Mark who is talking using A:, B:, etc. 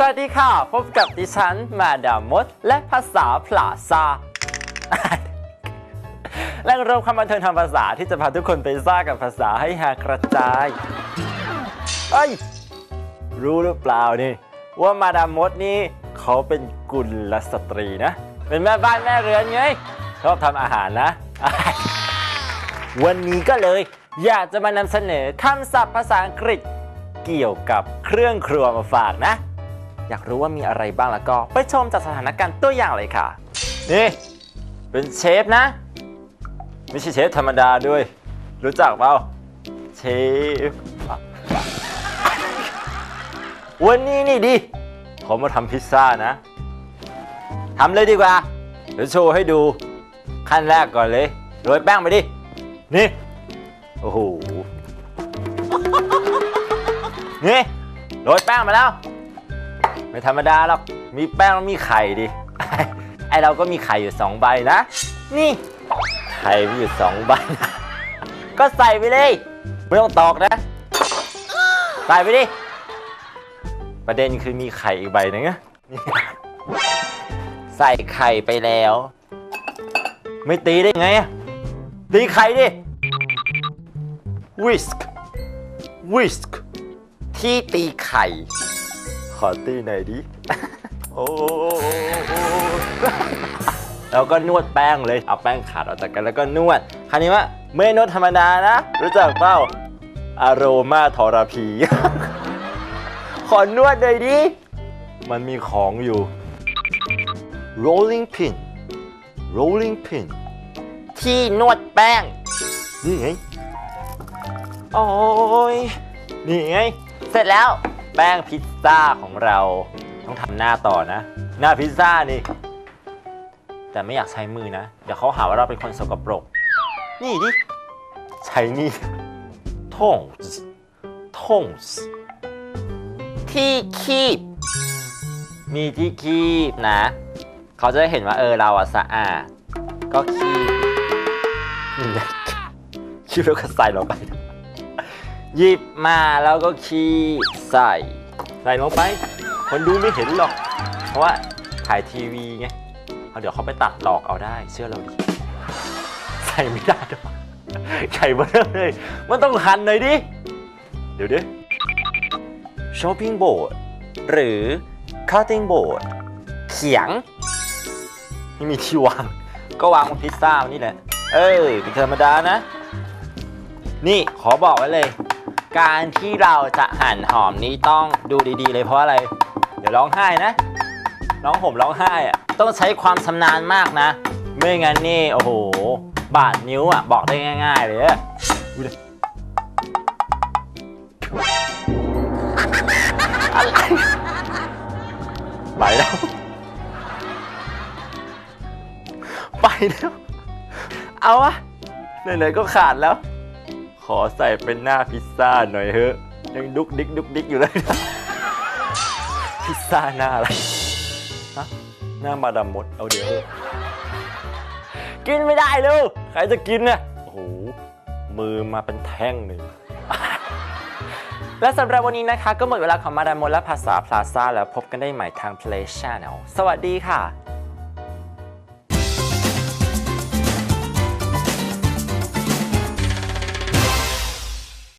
A: สวัสดีค่ะ พบกับดิฉันมาดามมด และภาษาพลาซาแหล่งรวมความบันเทิงทางภาษาที่จะพาทุกคนไปซ่ากับภาษาให้หากระจายเอ้ย รู้หรือเปล่านี่ ว่ามาดามมดนี่เขาเป็นกุลสตรีนะ เป็นแม่บ้านแม่เรือนไงชอบทำอาหารนะ วันนี้ก็เลย อยากจะมานำเสนอคำศัพท์ภาษาอังกฤษเกี่ยวกับเครื่องครัวมาฝากนะ อยากรู้ว่ามีอะไรบ้างแล้วก็ไปชมจากสถานการณ์ตัวอย่างเลยค่ะ นี่ เป็นเชฟนะ ไม่ใช่เชฟธรรมดาด้วย รู้จักเปล่าเชฟวันนี้นี่ดิเขามาทำพิซซ่านะทำเลยดีกว่า เดี๋ยวโชว์ให้ดู ขั้นแรกก่อนเลยโรยแป้งไปดิ นี่ โอ้โห นี่โรยแป้งมาแล้ว ไม่ธรรมดาหรอก มีแป้งแล้วมีไข่ดิ ไอเราก็มีไข่อยู่สองใบนะ นี่ ไข่มีอยู่สองใบนะ ก็ใส่ไปเลย ไม่ต้องตอกนะ ใส่ไปดิ ประเด็นคือมีไข่อีกใบนึงอะใส่ไข่ไปแล้ว ไม่ตีได้ไงตีไข่ดิ whisk whisk ที่ตีไข่ ขอตีหน่อยดิ โอ้แล้วก็นวดแป้งเลย เอาแป้งขาดออกจากกันแล้วก็นวด คราวนี้ว่าไม่นวดธรรมดานะ รู้จักเปล่าอารมาทรพี ขอนวดหน่อยดิ มันมีของอยู่ rolling pin rolling pin ที่นวดแป้ง นี่ไง โอ้ยนี่ไง เสร็จแล้ว แป้งพิซซ่าของเราต้องทำหน้าต่อนะ หน้าพิซซ่านี่ แต่ไม่อยากใช้มือนะ เดี๋ยวเขาหาว่าเราเป็นคนสกปรก นี่ดิ ใช้นี่ tongs tongs ที่คีบ มีที่คีบนะ เขาจะได้เห็นว่าเออเราอะสะอาด ก็คีบคีบแล้วก็ใส่ลงไป หยิบมาแล้วก็คีบใส่ ใส่ลงไป คนดูไม่เห็นหรอก เพราะว่าถ่ายทีวีไงเอาเดี๋ยวเขาไปตัดหลอกเอาได้ เชื่อเราดิ ใส่ไม่ได้หรอกใส่มาเลย มันต้องหันหน่อยดิ เดี๋ยวดิ shopping board หรือ cutting board เขียงไม่มีที่วาง ก็วางบนพิซซ่านี่แหละ เอ้ยเป็นธรรมดานะ นี่ขอบอกไว้เลย การที่เราจะหั่นหอมนี้ต้องดูดีๆ เลยเพราะอะไร เดี๋ยวร้องไห้นะร้องห่มร้องไห้อะต้องใช้ความชำนาญมากนะ ไม่งั้นนี่โอ้โห บาดนิ้วอะบอกได้ง่าย ๆ เลยอะไรไปแล้วไปแล้ว เอาวะไหนๆก็ขาดแล้ว ขอใส่เป็นหน้าพิซซ่าหน่อยเถอะยังดุกดิกดุกดิกอยู่เลยนะพิซซ่าหน้าอะไรฮะหน้ามาดามมดเอาเดี๋ยวเถอะกินไม่ได้ลูกใครจะกินน่ะโอ้โหมือมาเป็นแท่งหนึ่งและสำหรับวันนี้นะคะ ก็หมดเวลาของมาดามมดและภาษาพลาซ่าแล้วพบกันได้ใหม่ทาง Play Channel สวัสดีค่ะ